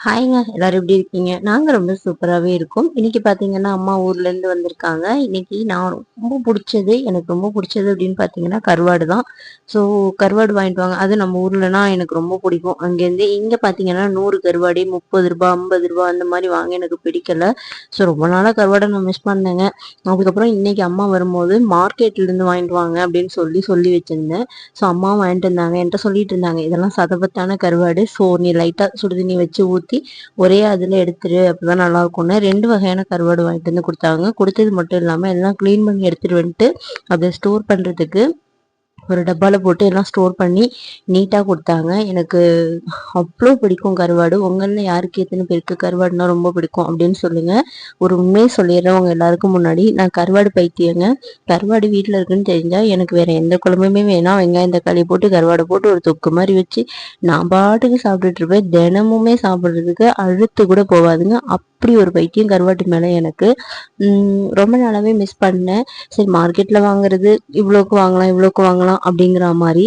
ஹாய்ங்க எல்லாரும் எப்படி இருக்கீங்க? நாங்கள் ரொம்ப சூப்பராகவே இருக்கோம். இன்னைக்கு பார்த்தீங்கன்னா அம்மா ஊர்லேருந்து வந்திருக்காங்க. இன்னைக்கு நான் ரொம்ப பிடிச்சது எனக்கு ரொம்ப பிடிச்சது அப்படின்னு பார்த்தீங்கன்னா கருவாடு தான். ஸோ கருவாடு வாங்கிட்டு வாங்க. அது நம்ம ஊர்லனா எனக்கு ரொம்ப பிடிக்கும். அங்கேருந்து இங்கே பார்த்தீங்கன்னா நூறு கருவாடி முப்பது ரூபா ஐம்பது ரூபா அந்த மாதிரி வாங்க எனக்கு பிடிக்கல. ஸோ ரொம்ப நாளாக கருவாடை நான் மிஸ் பண்ணேங்க. அதுக்கப்புறம் இன்னைக்கு அம்மா வரும்போது மார்க்கெட்லேருந்து வாங்கிட்டு வாங்க அப்படின்னு சொல்லி சொல்லி வச்சுருந்தேன். ஸோ அம்மா வாங்கிட்டு இருந்தாங்க என்கிட்ட சொல்லிட்டு இருந்தாங்க. இதெல்லாம் சதபத்தான கருவாடு. ஸோ நீ லைட்டாக சுடுதண்ணி வச்சு ஊற்றி ஊற்றி ஒரே அதில் எடுத்துரு அப்பதான் நல்லா இருக்கும்னு ரெண்டு வகையான கருவாடு வாங்கிட்டு வந்து கொடுத்தாங்க. கொடுத்தது மட்டும் இல்லாமல் எல்லாம் க்ளீன் பண்ணி எடுத்துட்டு வந்துட்டு அதை ஸ்டோர் பண்ணுறதுக்கு ஒரு டப்பாவில் போட்டு எல்லாம் ஸ்டோர் பண்ணி நீட்டாக கொடுத்தாங்க. எனக்கு அவ்வளோ பிடிக்கும் கருவாடு. உங்களில் யாருக்கு எத்தனை பேருக்கு கருவாடுனா ரொம்ப பிடிக்கும் அப்படின்னு சொல்லுங்கள் ஒரு உண்மையை சொல்லிடுறேன். உங்கள் எல்லாருக்கும் முன்னாடி நான் கருவாடு பைத்தியங்க. கருவாடு வீட்டில் இருக்குன்னு தெரிஞ்சால் எனக்கு வேறு எந்த குழம்புமே வேணாம். வெங்காயம் தக்காளி போட்டு கருவாடு போட்டு ஒரு தொக்கு மாதிரி வச்சு நான் பாட்டுக்கு சாப்பிட்டுட்டு இருப்பேன். தினமுமே சாப்பிட்றதுக்கு அழுத்து கூட போகாதுங்க. அப்படி ஒரு பைத்தியம் கருவாட்டு மேலே எனக்கு ரொம்ப நாளாவே மிஸ் பண்ணேன். சரி மார்க்கெட்டில் வாங்குறது இவ்வளோக்கு வாங்கலாம் இவ்வளோக்கு வாங்கலாம் அப்படிங்கிற மாதிரி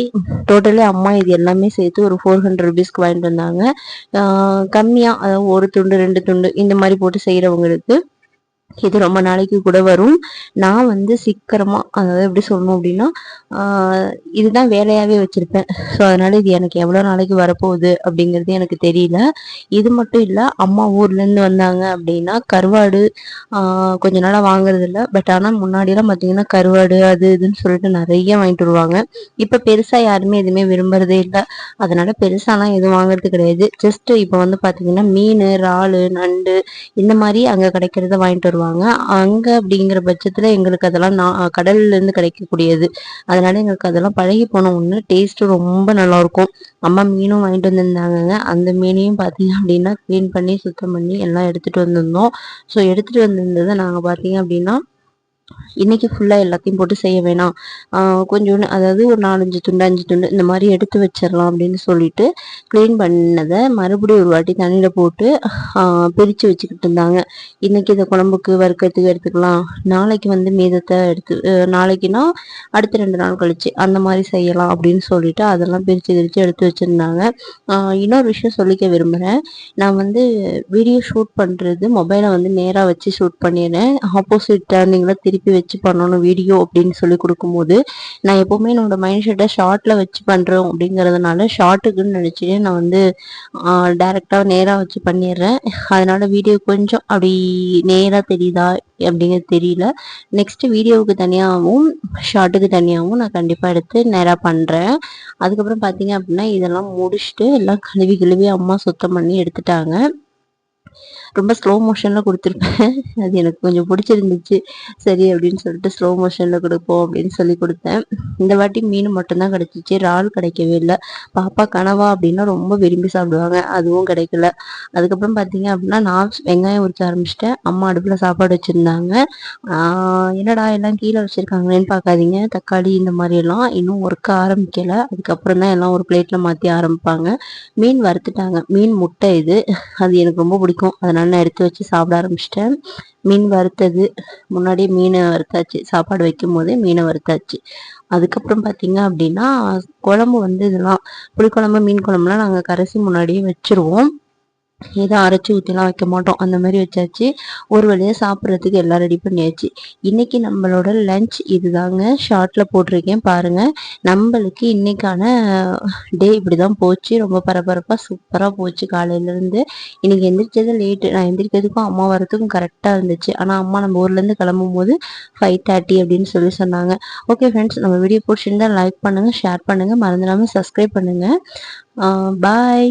டோட்டலி அம்மா இது எல்லாமே சேர்த்து ஒரு ஃபோர் ஹண்ட்ரட் ருபீஸ்க்கு வாங்கிட்டு வந்தாங்க. கம்மியாக அதாவது ஒரு துண்டு ரெண்டு துண்டு இந்த மாதிரி போட்டு செய்கிறவங்களுக்கு இது ரொம்ப நாளைக்கு கூட வரும். நான் வந்து சீக்கிரமாக அதாவது எப்படி சொல்லணும் அப்படின்னா இதுதான் வேலையாகவே வச்சுருப்பேன். ஸோ அதனால் இது எனக்கு எவ்வளோ நாளைக்கு வரப்போகுது அப்படிங்கிறது எனக்கு தெரியல. இது மட்டும் இல்லை அம்மா ஊர்லேருந்து வந்தாங்க அப்படின்னா கருவாடு கொஞ்ச நாளாக வாங்குறது இல்லை. பட் ஆனால் முன்னாடியெல்லாம் பார்த்தீங்கன்னா கருவாடு அது இதுன்னு சொல்லிட்டு நிறைய வாங்கிட்டு வருவாங்க. இப்போ பெருசாக யாருமே எதுவுமே விரும்புறதே இல்லை. அதனால் பெருசாலாம் எதுவும் வாங்குறது கிடையாது. ஜஸ்ட் இப்போ வந்து பார்த்தீங்கன்னா மீன் இறால் நண்டு இந்த மாதிரி அங்கே கிடைக்கிறத வாங்கிட்டு வருவாங்க. சொல்லுவாங்க. அங்க அப்படிங்கிற பட்சத்துல எங்களுக்கு அதெல்லாம் கடல்ல இருந்து கிடைக்கக்கூடியது. அதனால எங்களுக்கு அதெல்லாம் பழகி போன ஒண்ணு டேஸ்ட் ரொம்ப நல்லா இருக்கும். அம்மா மீனும் வாங்கிட்டு வந்திருந்தாங்க அந்த மீனையும் பார்த்தீங்க அப்படின்னா க்ளீன் பண்ணி சுத்தம் பண்ணி எல்லாம் எடுத்துட்டு வந்திருந்தோம். ஸோ எடுத்துட்டு வந்திருந்ததை நாங்கள் பார்த்தீங்க அப்படின்னா இன்னைக்கு ஃபுல்லாக எல்லாத்தையும் போட்டு செய்ய வேணாம். கொஞ்சோண்டு அதாவது ஒரு நாலஞ்சு துண்டு அஞ்சு துண்டு இந்த மாதிரி எடுத்து வச்சிடலாம் அப்படின்னு சொல்லிட்டு க்ளீன் பண்ணதை மறுபடியும் ஒரு வாட்டி தண்ணியில் போட்டு பிரித்து வச்சுக்கிட்டு இருந்தாங்க. இன்னைக்கு இதை குழம்புக்கு வறுக்கிறதுக்கு எடுத்துக்கலாம். நாளைக்கு வந்து மீதத்தை எடுத்து நாளைக்குன்னா அடுத்த ரெண்டு நாள் கழிச்சு அந்த மாதிரி செய்யலாம் அப்படின்னு சொல்லிட்டு அதெல்லாம் பிரித்து பிரித்து எடுத்து வச்சுருந்தாங்க. இன்னொரு விஷயம் சொல்லிக்க விரும்புகிறேன் நான் வந்து வீடியோ ஷூட் பண்ணுறது மொபைலை வந்து நேராக வச்சு ஷூட் பண்ணிடுறேன். ஆப்போசிட் டேர்னிங்கில் திருப்பி வச்சு பண்ணணும் வீடியோ அப்படின்னு சொல்லி கொடுக்கும்போது நான் எப்போவுமே என்னோட மைண்ட் செட்டை ஷார்ட்டில் வச்சு பண்ணுறோம் அப்படிங்கிறதுனால ஷார்ட்டுக்குன்னு நினச்சிட்டு நான் வந்து டேரெக்டாக நேராக வச்சு பண்ணிடுறேன். அதனால் வீடியோ கொஞ்சம் அப்படி நேராக தெரியுதா அப்படிங்கிறது தெரியல. நெக்ஸ்ட் வீடியோவுக்கு தனியாகவும் ஷார்ட்டுக்கு தனியாகவும் நான் கண்டிப்பாக எடுத்து நேராக பண்ணுறேன் அதுக்கப்புறம் பார்த்தீங்க அப்படின்னா இதெல்லாம் முடிச்சுட்டு எல்லாம் கழுவி கழுவி அம்மா சுத்தம் பண்ணி எடுத்துட்டாங்க. ரொம்ப ஸ்லோ மோஷனில் கொடுத்துருப்பேன் அது எனக்கு கொஞ்சம் பிடிச்சிருந்துச்சு. சரி அப்படின்னு சொல்லிட்டு ஸ்லோ மோஷனில் கொடுப்போம் அப்படின்னு சொல்லி கொடுத்தேன். இந்த வாட்டி மீன் மட்டும்தான் கிடச்சிச்சு. இறால் கிடைக்கவே இல்லை. பாப்பா கனவா அப்படின்னா ரொம்ப விரும்பி சாப்பிடுவாங்க. அதுவும் கிடைக்கல. அதுக்கப்புறம் பார்த்தீங்க அப்படின்னா நான் வெங்காயம் உரிச்ச ஆரம்பிச்சிட்டேன். அம்மா அடுப்பில் சாப்பாடு வச்சுருந்தாங்க. என்னடா எல்லாம் கீழே வச்சுருக்காங்களேன்னு பார்க்காதீங்க தக்காளி இந்த மாதிரி எல்லாம் இன்னும் ஒர்க்க ஆரம்பிக்கலை. அதுக்கப்புறம் தான் எல்லாம் ஒரு பிளேட்டில் மாற்றி ஆரம்பிப்பாங்க. மீன் வறுத்துட்டாங்க. மீன் முட்டை இது. அது எனக்கு ரொம்ப பிடிக்கும். அதனால் நான் எடுத்து வச்சு சாப்பிட ஆரம்பிச்சிட்டேன். மீன் வறுத்தது முன்னாடி மீனை வறுத்தாச்சு. சாப்பாடு வைக்கும் போதே மீனை வறுத்தாச்சு. அதுக்கப்புறம் பார்த்தீங்க அப்படின்னா குழம்பு வந்து இதெல்லாம் புளிக்குழம்பு மீன் குழம்புலாம் நாங்கள் கரைசி முன்னாடியே வச்சுருவோம். எதுவும் அரைச்சி ஊற்றிலாம் வைக்க மாட்டோம். அந்த மாதிரி வச்சாச்சு. ஒரு வழியாக சாப்பிட்றதுக்கு எல்லாம் ரெடி பண்ணியாச்சு. இன்றைக்கி நம்மளோட லஞ்ச் இதுதாங்க. ஷார்ட்டில் போட்டிருக்கேன். பாருங்கள் நம்மளுக்கு இன்னைக்கான டே இப்படி தான் போச்சு. ரொம்ப பரபரப்பாக சூப்பராக போச்சு காலையிலேருந்து. இன்றைக்கி எந்திரிச்சது லேட்டு நான் எந்திரிக்கிறதுக்கும் அம்மா வரதுக்கும் கரெக்டாக இருந்துச்சு. ஆனால் அம்மா நம்ம ஊர்லேருந்து கிளம்பும் போது ஃபைவ் தேர்ட்டி அப்படின்னு சொல்லி சொன்னாங்க. ஓகே ஃப்ரெண்ட்ஸ் நம்ம வீடியோ பிடிச்சிருந்தா லைக் பண்ணுங்கள் ஷேர் பண்ணுங்கள் மறந்துடாமல் சப்ஸ்கிரைப் பண்ணுங்கள் பாய்